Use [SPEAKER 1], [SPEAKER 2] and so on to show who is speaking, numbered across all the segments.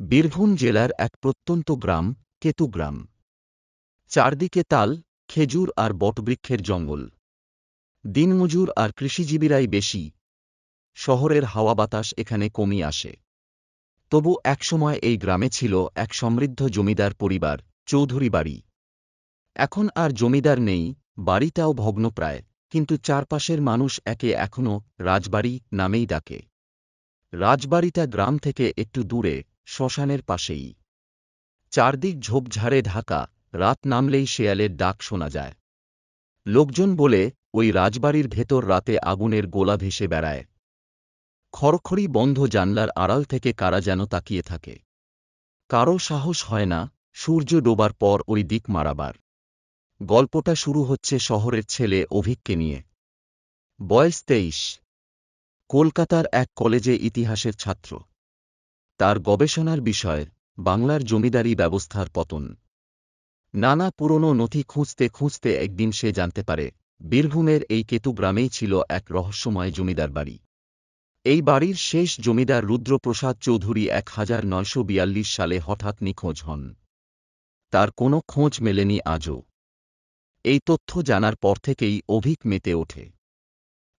[SPEAKER 1] বীরভূম জেলার এক প্রত্যন্ত গ্রাম, কেতুগ্রাম। চারদিকে তাল, খেজুর আর বটবৃক্ষের জঙ্গল। দিনমজুর আর কৃষিজীবীরাই বেশি। শহরের হাওয়া বাতাস এখানে কমই আসে। তবু একসময় এই গ্রামে ছিল এক সমৃদ্ধ জমিদার পরিবার, চৌধুরী বাড়ি। এখন আর জমিদার নেই, বাড়িটাও ভগ্নপ্রায়, কিন্তু চারপাশের মানুষ একে এখনও রাজবাড়ি নামেই ডাকে। রাজবাড়িটা গ্রাম থেকে একটু দূরে শ্মশানের পাশেই। চারদিক ঝোপঝাড়ে ঢাকা, রাত নামলেই শেয়ালের ডাক শোনা যায়। লোকজন বলে, ওই রাজবাড়ির ভেতর রাতে আগুনের গোলা ভেসে বেড়ায়। খড়খড়ি বন্ধ জানলার আড়াল থেকে কারা যেন তাকিয়ে থাকে। কারও সাহস হয় না, সূর্য ডোবার পর ওই দিক মারাবার। গল্পটা শুরু হচ্ছে শহরের ছেলে অভিককে নিয়ে। বয়স তেইশ। কলকাতার এক কলেজে ইতিহাসের ছাত্র। তার গবেষণার বিষয়, বাংলার জমিদারি ব্যবস্থার পতন। নানা পুরনো নথি খুঁজতে খুঁজতে একদিন সে জানতে পারে, বীরভূমের এই কেতু গ্রামেই ছিল এক রহস্যময় জমিদার বাড়ি। এই বাড়ির শেষ জমিদার রুদ্রপ্রসাদ চৌধুরী এক হাজার নয়শো বিয়াল্লিশ সালে হঠাৎ নিখোঁজ হন। তার কোনো খোঁজ মেলেনি আজও। এই তথ্য জানার পর থেকেই অভিক মেতে ওঠে।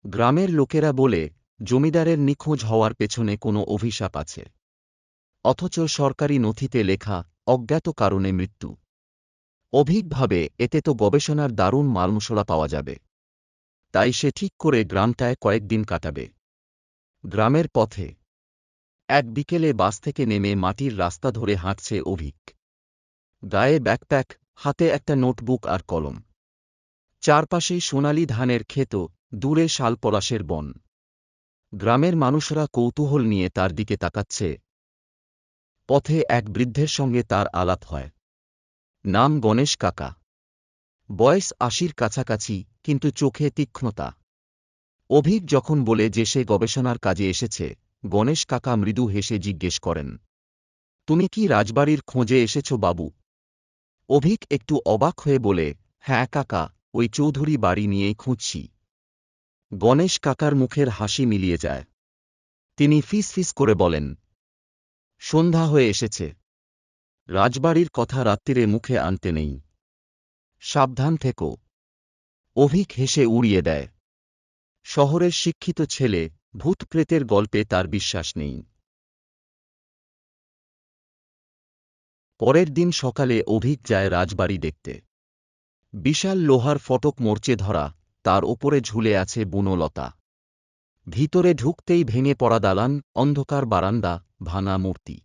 [SPEAKER 1] গ্রামের লোকেরা বলে, জমিদারের নিখোঁজ হওয়ার পেছনে কোনো অভিশাপ আছে। অথচ সরকারি নথিতে লেখা, অজ্ঞাত কারণে মৃত্যু। অভিকভাবে এতে তো গবেষণার দারুণ মালমশলা পাওয়া যাবে। তাই সে ঠিক করে গ্রামটায় কয়েকদিন কাটাবে। গ্রামের পথে। এক বিকেলে বাস থেকে নেমে মাটির রাস্তা ধরে হাঁটছে অভিক গায়ে ব্যাকপ্যাক, হাতে একটা নোটবুক আর কলম। চারপাশেই সোনালি ধানের ক্ষেত, দূরে শালপলাশের বন। গ্রামের মানুষরা কৌতূহল নিয়ে তার দিকে তাকাচ্ছে। পথে এক বৃদ্ধের সঙ্গে তার আলাপ হয়। নাম গণেশ কাকা। বয়স আশির কাছাকাছি, কিন্তু চোখে তীক্ষ্ণতা। অভিক যখন বলে যে সে গবেষণার কাজে এসেছে, গণেশ কাকা মৃদু হেসে জিজ্ঞেস করেন, তুমি কি রাজবাড়ির খোঁজে এসেছ বাবু? অভিক একটু অবাক হয়ে বলে হ্যাঁ কাকা, ওই চৌধুরী বাড়ি নিয়েই খুঁজছি। গণেশ কাকার মুখের হাসি মিলিয়ে যায়। তিনি ফিস ফিস করে বলেন সন্ধ্যা হয়ে এসেছে। রাজবাড়ির কথা রাত্রিরে মুখে আনতে নেই। সাবধান থেকো। অভিক হেসে উড়িয়ে দেয়। শহরের শিক্ষিত ছেলে ভূত প্রেতের গল্পে তার বিশ্বাস নেই। পরের দিন সকালে অভিক যায় রাজবাড়ি দেখতে। বিশাল লোহার ফটক মরচে ধরা, তার ওপরে ঝুলে আছে বুনলতা। ভিতরে ঢুকতেই ভেঙে পড়া দালান, অন্ধকার বারান্দা ভাঙা মূর্তি।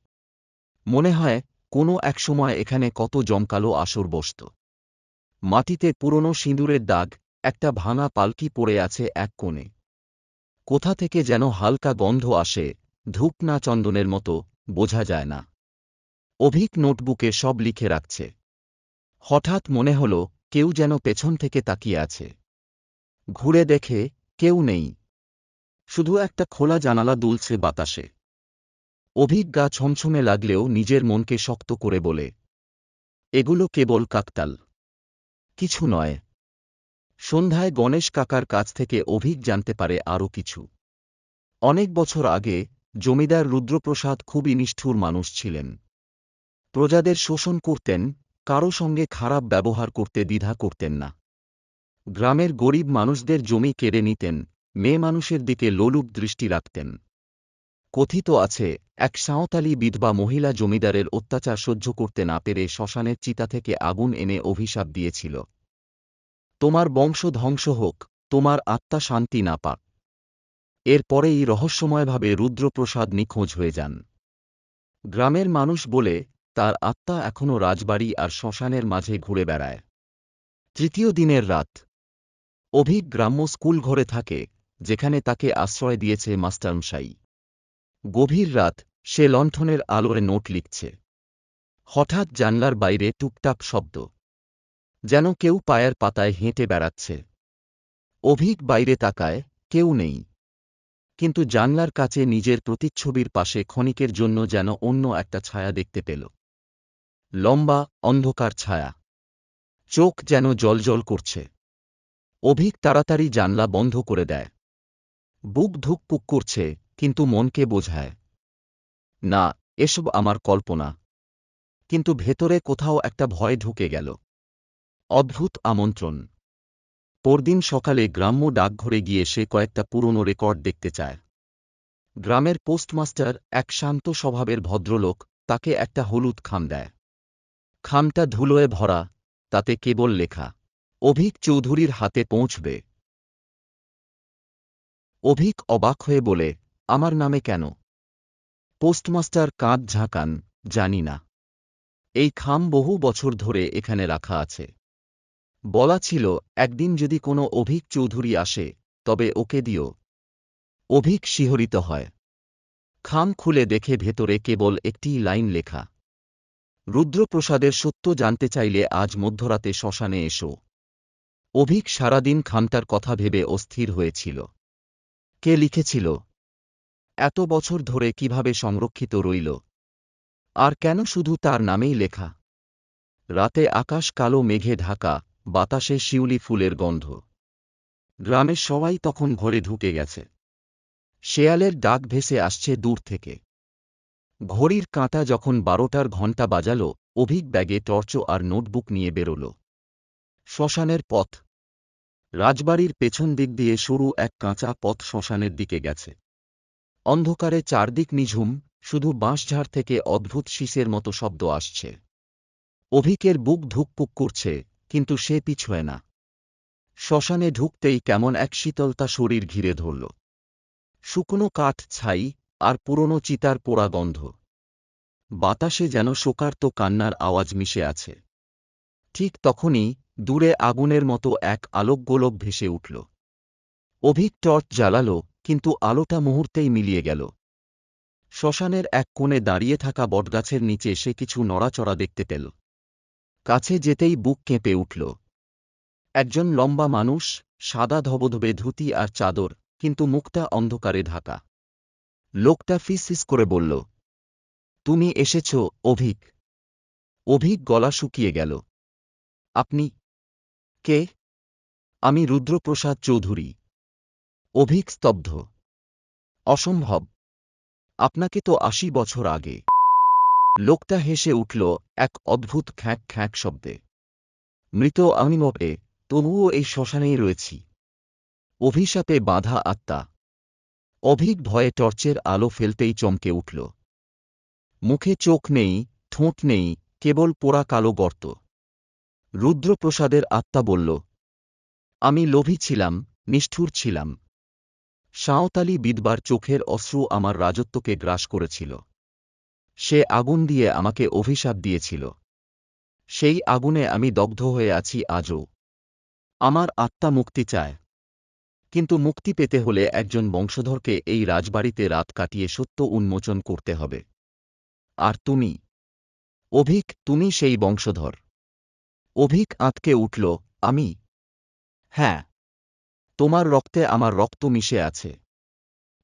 [SPEAKER 1] মনে হয়, কোনো একসময় এখানে কত জমকালো আসর বসত। মাটিতে পুরনো সিঁদুরের দাগ, একটা ভাঙা পালকি পড়ে আছে এক কোণে। কোথা থেকে যেন হালকা গন্ধ আসে, ধূপ না চন্দনের মতো, বোঝা যায় না। অভিক নোটবুকে সব লিখে রাখছে। হঠাৎ মনে হল, কেউ যেন পেছন থেকে তাকিয়ে আছে। ঘুরে দেখে, কেউ নেই। শুধু একটা খোলা জানালা দুলছে বাতাসে। অভিজ্ঞা ছমছমে লাগলেও নিজের মনকে শক্ত করে বলে, এগুলো কেবল কাকতাল। কিছু নয়। সন্ধ্যায় গণেশ কাকার কাছ থেকে অভিক জানতে পারে আরও কিছু। অনেক বছর আগে জমিদার রুদ্রপ্রসাদ খুবই নিষ্ঠুর মানুষ ছিলেন। প্রজাদের শোষণ করতেন, কারও সঙ্গে খারাপ ব্যবহার করতে দ্বিধা করতেন না। গ্রামের গরিব মানুষদের জমি কেড়ে নিতেন, মেয়ে মানুষের দিকে লোলুপ দৃষ্টি রাখতেন। কথিত আছে, এক সাঁওতালি বিধবা মহিলা জমিদারের অত্যাচার সহ্য করতে না পেরে শ্মশানের চিতা থেকে আগুন এনে অভিশাপ দিয়েছিল। তোমার বংশ ধ্বংস হোক, তোমার আত্মা শান্তি না পাক। এরপরেই রহস্যময়ভাবে রুদ্রপ্রসাদ নিখোঁজ হয়ে যান। গ্রামের মানুষ বলে, তার আত্মা এখনও রাজবাড়ি আর শ্মশানের মাঝে ঘুরে বেড়ায়। তৃতীয় দিনের রাত। অভিক গ্রাম্য স্কুল ঘরে থাকে, যেখানে তাকে আশ্রয় দিয়েছে মাস্টারমশাই। গভীর রাত, সে লণ্ঠনের আলোরে নোট লিখছে। হঠাৎ জানলার বাইরে টুপটাপ শব্দ। যেন কেউ পায়ের পাতায় হেঁটে বেড়াচ্ছে। অভিক বাইরে তাকায়, কেউ নেই। কিন্তু জানলার কাছে নিজের প্রতিচ্ছবির পাশে ক্ষণিকের জন্য যেন অন্য একটা ছায়া দেখতে পেল। লম্বা, অন্ধকার ছায়া। চোখ যেন জলজল করছে। অভিক তাড়াতাড়ি জানলা বন্ধ করে দেয়। বুক ধুক ধুকপুক করছে। কিন্তু মনকে বোঝায়। না, এসব আমার কল্পনা। কিন্তু ভেতরে কোথাও একটা ভয় ঢুকে গেল। অদ্ভুত আমন্ত্রণ। পরদিন সকালে গ্রাম্য ডাকঘরে গিয়ে সে কয়েকটা পুরনো রেকর্ড দেখতে চায়। গ্রামের পোস্টমাস্টার এক শান্ত স্বভাবের ভদ্রলোক তাকে একটা হলুদ খাম দেয়। খামটা ধুলোয় ভরা, তাতে কেবল লেখা, অভিক চৌধুরীর হাতে পৌঁছবে। অভিক অবাক হয়ে বলে আমার নামে কেন? পোস্টমাস্টার কাঁধ ঝাঁকান, জানি না। এই খাম বহু বছর ধরে এখানে রাখা আছে। বলা ছিল, একদিন যদি কোনো অভিক চৌধুরী আসে, তবে ওকে দিও। অভিক শিহরিত হয়। খাম খুলে দেখে ভেতরে কেবল একটি লাইন লেখা। রুদ্রপ্রসাদের সত্য জানতে চাইলে আজ মধ্যরাতে শ্মশানে এসো। অভিক সারাদিন খামটার কথা ভেবে অস্থির হয়েছিল। কে লিখেছিল? এত বছর ধরে কীভাবে সংরক্ষিত রইল? আর কেন শুধু তার নামেই লেখা? রাতে আকাশ কালো মেঘে ঢাকা, বাতাসে শিউলি ফুলের গন্ধ। গ্রামের সবাই তখন ঘরে ঢুকে গেছে। শেয়ালের ডাক ভেসে আসছে দূর থেকে। ঘড়ির কাঁটা যখন বারোটার ঘণ্টা বাজালো, অভিক ব্যাগে টর্চ আর নোটবুক নিয়ে বেরোল। শ্মশানের পথ। রাজবাড়ির পেছন দিক দিয়ে সরু এক কাঁচা পথ শ্মশানের দিকে গেছে। অন্ধকারে চারদিক নিঝুম, শুধু বাঁশঝাড় থেকে অদ্ভুত শীষের মতো শব্দ আসছে। অভিকের বুক ধুকপুক করছে, কিন্তু সে পিছুয় না। শ্মশানে ঢুকতেই কেমন এক শীতলতা শরীর ঘিরে ধরল। শুকনো কাঠ ছাই আর পুরনো চিতার পোড়া গন্ধ। বাতাসে যেন শোকার্ত কান্নার আওয়াজ মিশে আছে। ঠিক তখনই দূরে আগুনের মতো এক আলোকগোলক ভেসে উঠল। অভিক টর্চ জ্বালাল কিন্তু আলোটা মুহূর্তেই মিলিয়ে গেল। শ্মশানের এক কোণে দাঁড়িয়ে থাকা বটগাছের নিচে সে কিছু নড়াচড়া দেখতে পেল। কাছে যেতেই বুক কেঁপে উঠল। একজন লম্বা মানুষ, সাদা ধবধবে ধুতি আর চাদর, কিন্তু মুখটা অন্ধকারে ঢাকা। লোকটা ফিসফিস করে বলল, তুমি এসেছ, অভিক। অভিক গলা শুকিয়ে গেল। আপনি কে? আমি রুদ্রপ্রসাদ চৌধুরী। অভিক স্তব্ধ। অসম্ভব। আপনাকে তো আশি বছর আগে। লোকটা হেসে উঠল এক অদ্ভুত খ্যাঁক খ্যাঁক শব্দে। মৃত আমি আমিমপে তবুও এই শ্মশানেই রয়েছি। অভিশাপে বাঁধা আত্মা। অভিক ভয়ে টর্চের আলো ফেলতেই চমকে উঠল। মুখে চোখ নেই, ঠোঁট নেই, কেবল পোড়া কালো গর্ত। রুদ্রপ্রসাদের আত্মা বলল, আমি লোভী ছিলাম, নিষ্ঠুর ছিলাম। সাঁওতালি বিদবার চোখের অশ্রু আমার রাজত্বকে গ্রাস করেছিল। সে আগুন দিয়ে আমাকে অভিশাপ দিয়েছিল। সেই আগুনে আমি দগ্ধ হয়ে আছি আজও। আমার আত্মা মুক্তি চায়। কিন্তু মুক্তি পেতে হলে একজন বংশধরকে এই রাজবাড়িতে রাত কাটিয়ে সত্য উন্মোচন করতে হবে। আর তুমি? অভিক, তুমি সেই বংশধর। অভিক আঁতকে উঠল, আমি? হ্যাঁ তোমার রক্তে আমার রক্ত মিশে আছে।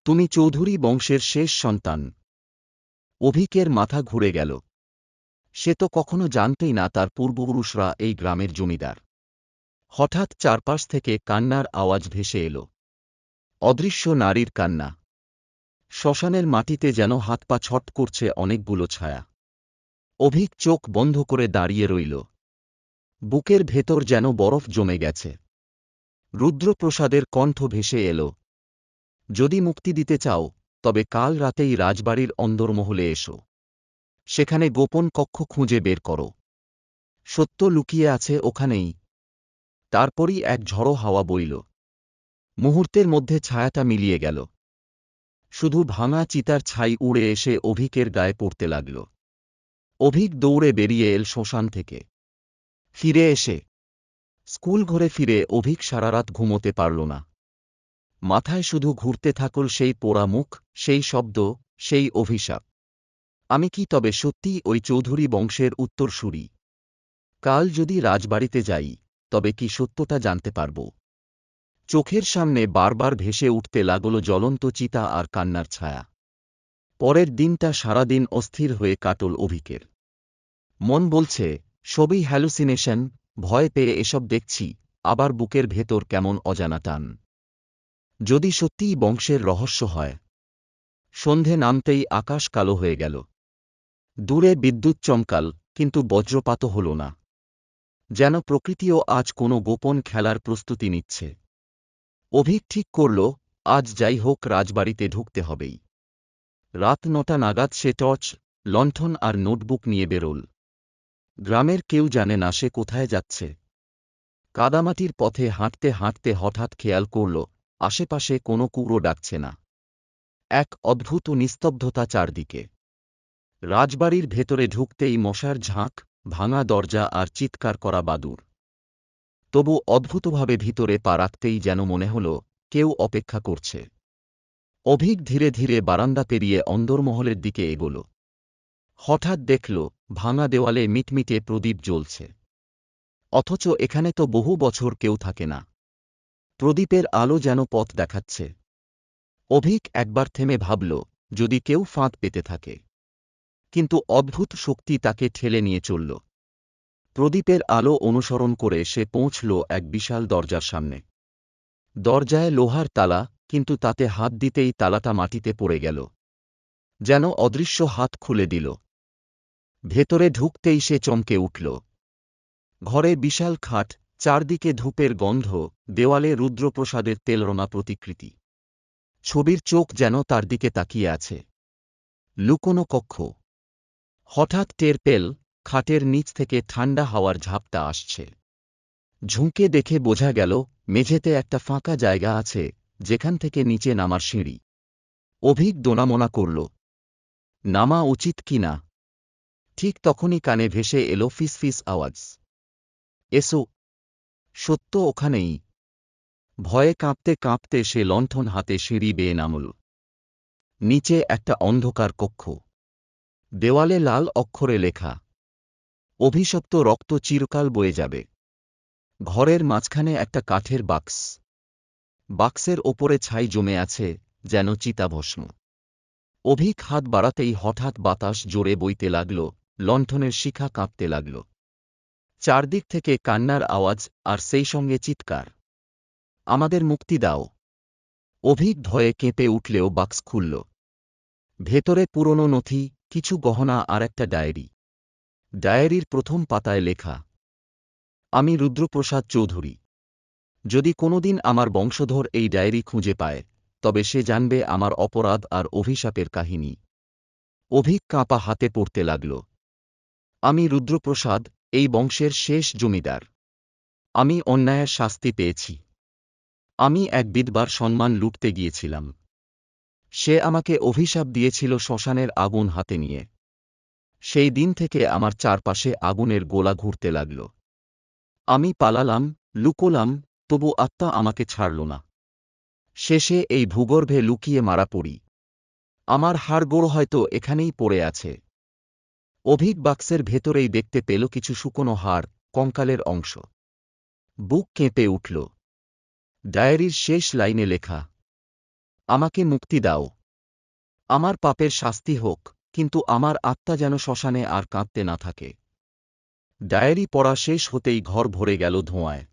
[SPEAKER 1] তুমি চৌধুরী বংশের শেষ সন্তান। অভিকের মাথা ঘুরে গেল। সে তো কখনো জানতেই না তার পূর্বপুরুষরা এই গ্রামের জমিদার। হঠাৎ চারপাশ থেকে কান্নার আওয়াজ ভেসে এল। অদৃশ্য নারীর কান্না। শ্মশানের মাটিতে যেন হাত পা ছট করছে অনেকগুলো ছায়া। অভিক চোখ বন্ধ করে দাঁড়িয়ে রইল। বুকের ভেতর যেন বরফ জমে গেছে। রুদ্রপ্রসাদের কণ্ঠ ভেসে এল। যদি মুক্তি দিতে চাও, তবে কাল রাতেই রাজবাড়ির অন্দরমহলে এসো। সেখানে গোপন কক্ষ খুঁজে বের করো। সত্য লুকিয়ে আছে ওখানেই তারপরই এক ঝড়ো হাওয়া বইল। মুহূর্তের মধ্যে ছায়াটা মিলিয়ে গেল। শুধু ভাঙা চিতার ছাই উড়ে এসে অভিকের গায়ে পড়তে লাগল। অভিক দৌড়ে বেরিয়ে এল শ্মশান থেকে। ফিরে এসে স্কুল ঘরে ফিরে অভিক সারারাত ঘুমোতে পারল না। মাথায় শুধু ঘুরতে থাকল সেই পোড়া মুখ, সেই শব্দ, সেই অভিশাপ। আমি কি তবে সত্যি ওই চৌধুরী বংশের উত্তরসূরি? কাল যদি রাজবাড়িতে যাই, তবে কি সত্যটা জানতে পারব? চোখের সামনে বারবার ভেসে উঠতে লাগল জ্বলন্ত চিতা আর কান্নার ছায়া। পরের দিনটা সারাদিন অস্থির হয়ে কাটল অভিকের। মন বলছে, সবই হ্যালুসিনেশন ভয় পেয়ে এসব দেখছি, আবার বুকের ভেতর কেমন অজানা টান। যদি সত্যিই বংশের রহস্য হয়। সন্ধে নামতেই আকাশ কালো হয়ে গেল। দূরে বিদ্যুৎ চমকাল, কিন্তু বজ্রপাত হল না। যেন প্রকৃতিও আজ কোনো গোপন খেলার প্রস্তুতি নিচ্ছে। অভিক ঠিক করল, আজ যাই হোক রাজবাড়িতে ঢুকতে হবেই। রাত নটা নাগাদ সে টর্চ, লণ্ঠন আর নোটবুক নিয়ে বেরোল। গ্রামের কেউ জানে না সে কোথায় যাচ্ছে। কাদামাটির পথে হাঁটতে হাঁটতে হঠাৎ খেয়াল করল, আশেপাশে কোনো কুড়ো ডাকছে না। এক অদ্ভুত নিস্তব্ধতা চারদিকে। রাজবাড়ির ভেতরে ঢুকতেই মশার ঝাঁক, ভাঙা দরজা আর চিৎকার করা বাদুর তবু অদ্ভুতভাবে ভিতরে পা রাখতেই যেন মনে হল, কেউ অপেক্ষা করছে। অভিক ধীরে ধীরে বারান্দা পেরিয়ে অন্দরমহলের দিকে এগোল। হঠাৎ দেখল, ভাঙা দেওয়ালে মিটমিটে প্রদীপ জ্বলছে। অথচ এখানে তো বহু বছর কেউ থাকে না। প্রদীপের আলো যেন পথ দেখাচ্ছে। অভিক একবার থেমে ভাবল, যদি কেউ ফাঁদ পেতে থাকে। কিন্তু অদ্ভুত শক্তি তাকে ঠেলে নিয়ে চলল। প্রদীপের আলো অনুসরণ করে সে পৌঁছল এক বিশাল দরজার সামনে। দরজায় লোহার তালা, কিন্তু তাতে হাত দিতেই তালাটা মাটিতে পড়ে গেল। যেন অদৃশ্য হাত খুলে দিল। ভেতরে ঢুকতেই সে চমকে উঠল। ঘরে বিশাল খাট, চারদিকে ধূপের গন্ধ, দেওয়ালে রুদ্রপ্রসাদের তেলরনা প্রতিকৃতি। ছবির চোখ যেন তার দিকে তাকিয়ে আছে। লুকোনো কক্ষ। হঠাৎ টের পেল, খাটের নিচ থেকে ঠান্ডা হাওয়ার ঝাপটা আসছে। ঝুঁকে দেখে বোঝা গেল, মেঝেতে একটা ফাঁকা জায়গা আছে, যেখান থেকে নিচে নামার সিঁড়ি। অভিক দোনামোনা করল, নামা উচিত কি না? ঠিক তখনই কানে ভেসে এলো ফিস ফিস আওয়াজ। এসো। সত্য ওখানেই। ভয়ে কাঁপতে কাঁপতে সে লণ্ঠন হাতে সিঁড়ি বেয়ে নামল। নিচে একটা অন্ধকার কক্ষ। দেওয়ালে লাল অক্ষরে লেখা, অভিশপ্ত রক্ত চিরকাল বয়ে যাবে। ঘরের মাঝখানে একটা কাঠের বাক্স। বাক্সের ওপরে ছাই জমে আছে যেন চিতাভস্ম। অভিক হাত বাড়াতেই হঠাৎ বাতাস জোরে বইতে লাগল। লণ্ঠনের শিখা কাঁপতে লাগল। চারদিক থেকে কান্নার আওয়াজ আর সেই সঙ্গে চিৎকার। আমাদের মুক্তি দাও। অভিক ভয়ে কেঁপে উঠলেও বাক্স খুলল। ভেতরে পুরনো নথি, কিছু গহনা আর একটা ডায়েরি। ডায়েরির প্রথম পাতায় লেখা, আমি রুদ্রপ্রসাদ চৌধুরী। যদি কোনোদিন আমার বংশধর এই ডায়েরি খুঁজে পায়, তবে সে জানবে আমার অপরাধ আর অভিশাপের কাহিনী। অভিক কাঁপা হাতে পড়তে লাগল। আমি রুদ্রপ্রসাদ, এই বংশের শেষ জমিদার। আমি অন্যায়ের শাস্তি পেয়েছি। আমি এক বিধবার সম্মান লুটতে গিয়েছিলাম। সে আমাকে অভিশাপ দিয়েছিল শ্মশানের আগুন হাতে নিয়ে। সেই দিন থেকে আমার চারপাশে আগুনের গোলা ঘুরতে লাগল। আমি পালালাম, লুকোলাম, তবু আত্মা আমাকে ছাড়ল না। শেষে এই ভূগর্ভে লুকিয়ে মারা পড়ি। আমার হাড়গোড় হয়তো এখানেই পড়ে আছে। অভিক বাক্সের ভেতরেই দেখতে পেল কিছু শুকনো হাড় কঙ্কালের অংশ। বুক কেঁপে উঠল। ডায়েরির শেষ লাইনে লেখা, আমাকে মুক্তি দাও। আমার পাপের শাস্তি হোক, কিন্তু আমার আত্মা যেন শ্মশানে আর কাঁদতে না থাকে ডায়েরি পড়া শেষ হতেই ঘর ভরে গেল ধোঁয়ায়।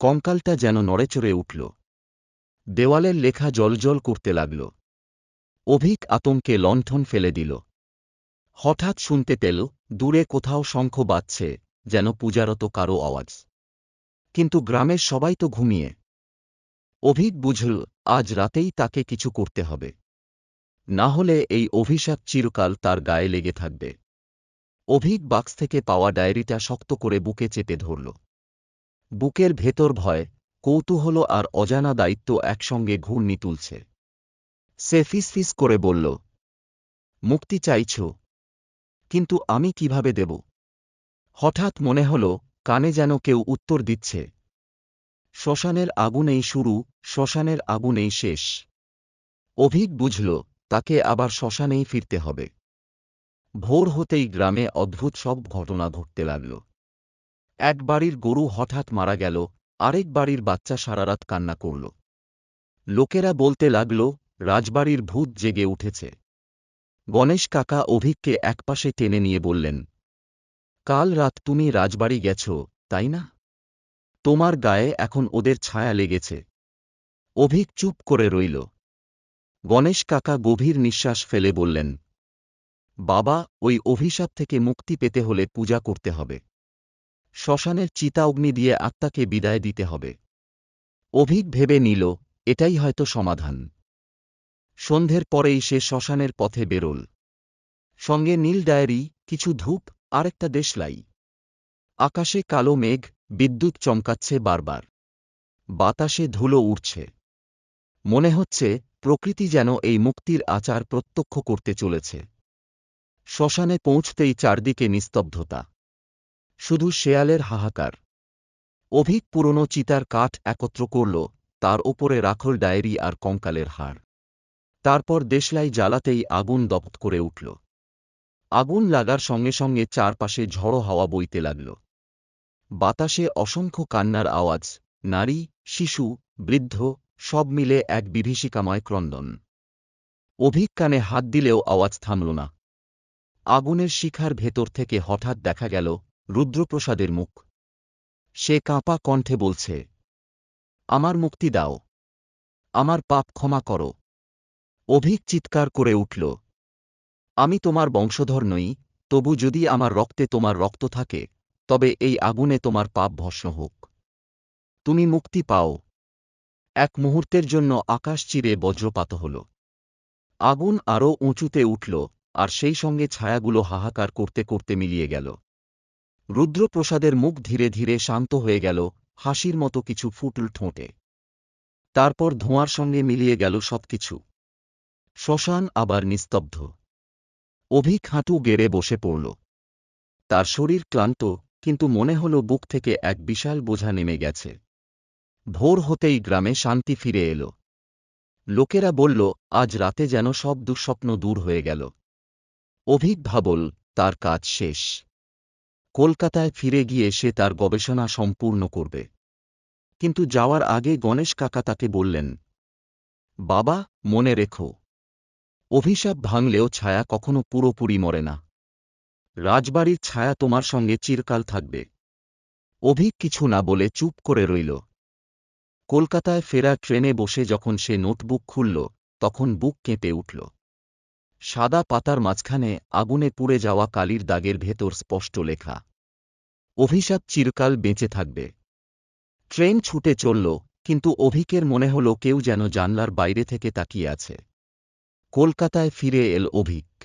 [SPEAKER 1] কঙ্কালটা যেন নড়েচড়ে উঠল। দেওয়ালের লেখা জলজল করতে লাগল। অভিক আতঙ্কে লণ্ঠন ফেলে দিল। হঠাৎ শুনতে পেল, দূরে কোথাও শঙ্খ বাজছে, যেন পূজারত কারও আওয়াজ। কিন্তু গ্রামের সবাই তো ঘুমিয়ে। অভিক বুঝল, আজ রাতেই তাকে কিছু করতে হবে। না হলে এই অভিশাপ চিরকাল তার গায়ে লেগে থাকবে। অভিক বাক্স থেকে পাওয়া ডায়েরিটা শক্ত করে বুকে চেপে ধরল। বুকের ভেতর ভয়, কৌতূহল আর অজানা দায়িত্ব একসঙ্গে ঘূর্ণি তুলছে। সে ফিসফিস করে বলল, মুক্তি চাইছ কিন্তু আমি কীভাবে দেব? হঠাৎ মনে হল, কানে যেন কেউ উত্তর দিচ্ছে। শ্মশানের আগুনেই শুরু, শ্মশানের আগুনেই শেষ। অভিক বুঝল, তাকে আবার শ্মশানেই ফিরতে হবে। ভোর হতেই গ্রামে অদ্ভুত সব ঘটনা ঘটতে লাগল। এক বাড়ির গরু হঠাৎ মারা গেল, আরেক বাড়ির বাচ্চা সারারাত কান্না করল। লোকেরা বলতে লাগল, রাজবাড়ির ভূত জেগে উঠেছে। গণেশ কাকা অভিককে একপাশে টেনে নিয়ে বললেন, কাল রাত তুমি রাজবাড়ি গেছ, তাই না? তোমার গায়ে এখন ওদের ছায়া লেগেছে অভিক চুপ করে রইল। গণেশ কাকা গভীর নিঃশ্বাস ফেলে বললেন, বাবা, ওই অভিশাপ থেকে মুক্তি পেতে হলে পূজা করতে হবে। শ্মশানের চিতা অগ্নি দিয়ে আত্মাকে বিদায় দিতে হবে অভিক ভেবে নিল, এটাই হয়তো সমাধান। সন্ধ্যের পরেই সে শ্মশানের পথে বেরোল। সঙ্গে নীল ডায়েরি, কিছু ধূপ আর একটা দেশলাই। আকাশে কালো মেঘ, বিদ্যুৎ চমকাচ্ছে বারবার। বাতাসে ধুলো উড়ছে। মনে হচ্ছে প্রকৃতি যেন এই মুক্তির আচার প্রত্যক্ষ করতে চলেছে। শ্মশানে পৌঁছতেই চারদিকে নিস্তব্ধতা। শুধু শেয়ালের হাহাকার। অভিক পুরনো চিতার কাঠ একত্র করল, তার ওপরে রাখল ডায়েরি আর কঙ্কালের হাড়। তারপর দেশলাই জ্বালাতেই আগুন দপ্ত করে উঠল। আগুন লাগার সঙ্গে সঙ্গে চারপাশে ঝড়ো হাওয়া বইতে লাগল। বাতাসে অসংখ্য কান্নার আওয়াজ, নারী, শিশু, বৃদ্ধ, সব মিলে এক বিভীষিকাময় ক্রন্দন। অভিক কানে হাত দিলেও আওয়াজ থামল না। আগুনের শিখার ভেতর থেকে হঠাৎ দেখা গেল রুদ্রপ্রসাদের মুখ। সে কাঁপা কণ্ঠে বলছে, আমার মুক্তি দাও। আমার পাপ ক্ষমা করো। অভিক চিৎকার করে উঠল, আমি তোমার বংশধর নই, তবু যদি আমার রক্তে তোমার রক্ত থাকে, তবে এই আগুনে তোমার পাপ ভস্ম হোক। তুমি মুক্তি পাও। এক মুহূর্তের জন্য আকাশ চিরে বজ্রপাত হল। আগুন আরও উঁচুতে উঠল, আর সেই সঙ্গে ছায়াগুলো হাহাকার করতে করতে মিলিয়ে গেল। রুদ্রপ্রসাদের মুখ ধীরে ধীরে শান্ত হয়ে গেল, হাসির মতো কিছু ফুটল ঠোঁটে। তারপর ধোঁয়ার সঙ্গে মিলিয়ে গেল সবকিছু। শ্মশান আবার নিস্তব্ধ। অভিক হাঁটু গেড়ে বসে পড়ল। তার শরীর ক্লান্ত, কিন্তু মনে হল বুক থেকে এক বিশাল বোঝা নেমে গেছে। ভোর হতেই গ্রামে শান্তি ফিরে এল। লোকেরা বলল, আজ রাতে যেন সব দুঃস্বপ্ন দূর হয়ে গেল। অভিক ভাবল, তার কাজ শেষ। কলকাতায় ফিরে গিয়ে সে তার গবেষণা সম্পূর্ণ করবে। কিন্তু যাওয়ার আগে গণেশ কাকা তাকে বললেন, বাবা, মনে রেখো। অভিশাপ ভাঙলেও ছায়া কখনো পুরোপুরি মরে না। রাজবাড়ির ছায়া তোমার সঙ্গে চিরকাল থাকবে। অভিক কিছু না বলে চুপ করে রইল। কলকাতায় ফেরা ট্রেনে বসে যখন সে নোটবুক খুলল, তখন বুক কেঁপে উঠল। সাদা পাতার মাঝখানে আগুনে পুড়ে যাওয়া কালির দাগের ভেতর স্পষ্ট লেখা, অভিশাপ চিরকাল বেঁচে থাকবে। ট্রেন ছুটে চলল, কিন্তু অভিকের মনে হল কেউ যেন জানলার বাইরে থেকে তাকিয়ে আছে। কলকাতায় ফিরে এল অভিক।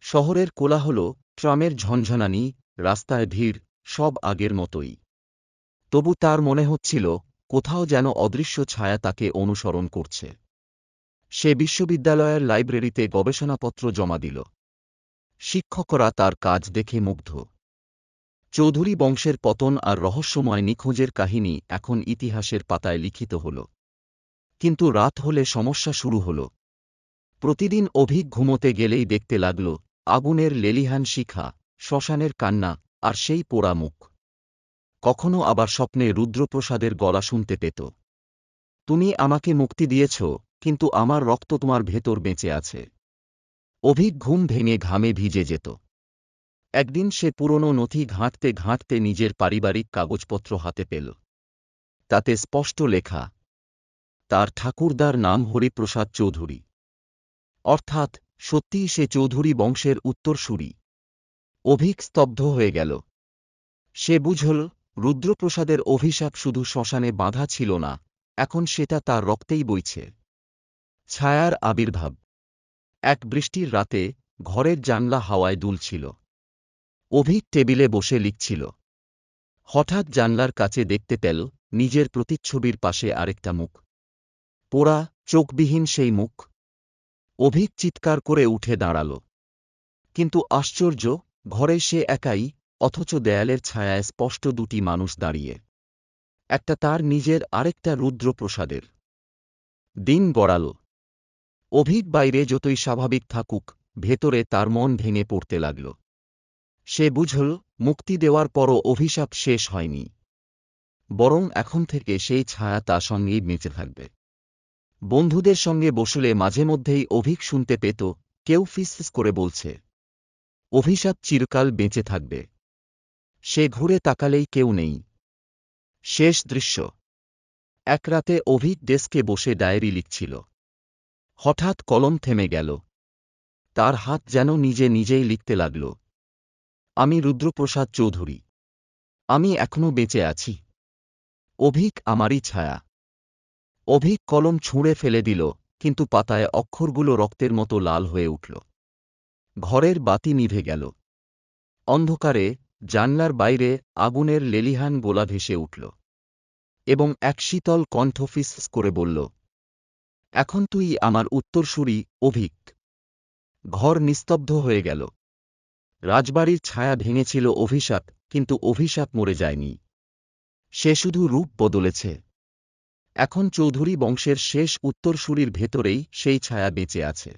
[SPEAKER 1] শহরের কোলাহল, ট্রামের ঝনঝনানি, রাস্তায় ভিড়, সব আগের মতোই। তবু তার মনে হচ্ছিল, কোথাও যেন অদৃশ্য ছায়া তাকে অনুসরণ করছে। সে বিশ্ববিদ্যালয়ের লাইব্রেরিতে গবেষণাপত্র জমা দিল। শিক্ষকরা তার কাজ দেখে মুগ্ধ। চৌধুরী বংশের পতন আর রহস্যময় নিখোঁজের কাহিনী এখন ইতিহাসের পাতায় লিখিত হল। কিন্তু রাত হলে সমস্যা শুরু হল। প্রতিদিন অভিক ঘুমোতে গেলেই দেখতে লাগল, আগুনের লেলিহান শিখা, শ্মশানের কান্না, আর সেই পোড়া মুখ। কখনো আবার স্বপ্নে রুদ্রপ্রসাদের গলা শুনতে পেত। তুমি আমাকে মুক্তি দিয়েছ, কিন্তু আমার রক্ত তোমার ভেতর বেঁচে আছে। অভিক ঘুম ভেঙে ঘামে ভিজে যেত। একদিন সে পুরনো নথি ঘাঁটতে ঘাঁটতে নিজের পারিবারিক কাগজপত্র হাতে পেল। তাতে স্পষ্ট লেখা, তার ঠাকুরদার নাম হরিপ্রসাদ চৌধুরী। অর্থাৎ, সত্যিই সে চৌধুরী বংশের উত্তরসূরি। অভিক স্তব্ধ হয়ে গেল। সে বুঝল, রুদ্রপ্রসাদের অভিশাপ শুধু শ্মশানে বাঁধা ছিল না, এখন সেটা তার রক্তেই বইছে। ছায়ার আবির্ভাব। এক বৃষ্টির রাতে ঘরের জানলা হাওয়ায় দুলছিল। অভিক টেবিলে বসে লিখছিল। হঠাৎ জানলার কাছে দেখতে পেল, নিজের প্রতিচ্ছবির পাশে আরেকটা মুখ। পোড়া, চোখবিহীন সেই মুখ। অভিক চিৎকার করে উঠে দাঁড়াল। কিন্তু আশ্চর্য, ঘরে সে একাই, অথচ দেয়ালের ছায়ায় স্পষ্ট দুটি মানুষ দাঁড়িয়ে। একটা তার নিজের, আরেকটা রুদ্রপ্রসাদের। দিন গড়াল। অভিক বাইরে যতই স্বাভাবিক থাকুক, ভেতরে তার মন ভেঙে পড়তে লাগল। সে বুঝল, মুক্তি দেওয়ার পরও অভিশাপ শেষ হয়নি। বরং এখন থেকে সেই ছায়া তার সঙ্গেই বেঁচে থাকবে। বন্ধুদের সঙ্গে বসলে মাঝে মধ্যেই অভিক শুনতে পেত, কেউ ফিসফিস করে বলছে। অভিশাপ চিরকাল বেঁচে থাকবে। সে ঘুরে তাকালেই কেউ নেই। শেষ দৃশ্য। এক রাতে অভিক ডেস্কে বসে ডায়েরি লিখছিল। হঠাৎ কলম থেমে গেল। তার হাত যেন নিজে নিজেই লিখতে লাগল। আমি রুদ্রপ্রসাদ চৌধুরী। আমি এখনও বেঁচে আছি। অভিক আমারই ছায়া। অভিক কলম ছুঁড়ে ফেলে দিল, কিন্তু পাতায় অক্ষরগুলো রক্তের মতো লাল হয়ে উঠল। ঘরের বাতি নিভে গেল। অন্ধকারে জানলার বাইরে আগুনের লেলিহান গোলা ভেসে উঠল এবং এক শীতল কণ্ঠ ফিস করে বলল, এখন তুই আমার উত্তরসূরি, অভিক। ঘর নিস্তব্ধ হয়ে গেল। রাজবাড়ির ছায়া ভেঙেছিল অভিশাপ, কিন্তু অভিশাপ মরে যায়নি। সে শুধু রূপ বদলেছে। এখন চৌধুরী বংশের শেষ উত্তরসূরির ভেতরেই সেই ছায়া বেঁচে আছে।